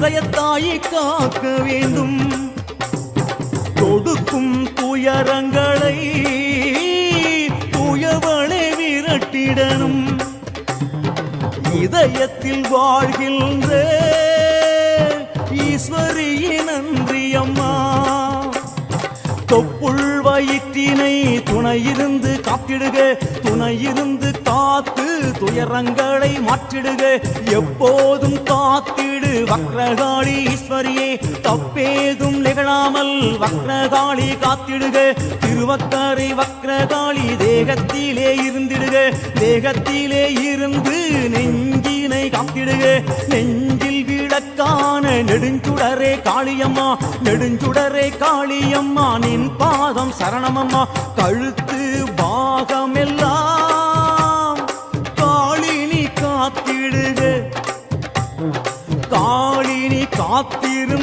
இதயத்தாயை காக்க வேண்டும். கொடுக்கும் துயரங்களை துயவளை விரட்டிடணும். இதயத்தில் வாழ்கின்ற ஈஸ்வரியின் நன்றி அம்மா. தொப்புள் வயிற்றினை துணையிருந்து காத்திடுக துணையிருந்து காத்து துயரங்களை மாற்றிடுக. எப்போதும் காத்து வக்ரகாளி ஈஸ்வரியே தப்பேதும் நிகழாமல் வக்ரகாளி காத்திடுக. திருவக்கரை வக்ரகாளி தேகத்திலே இருந்திடுக. தேகத்திலே இருந்து நெஞ்சினை காத்திடுக. நெஞ்சில் விளக்கான நெடுஞ்சுடரே காளியம்மா நெடுஞ்சுடரே காளியம்மா நின் பாதம் சரணமம்மா. கழுத்து பாகமெல்லாம் காளினி காத்திடுக. காத்திருந்த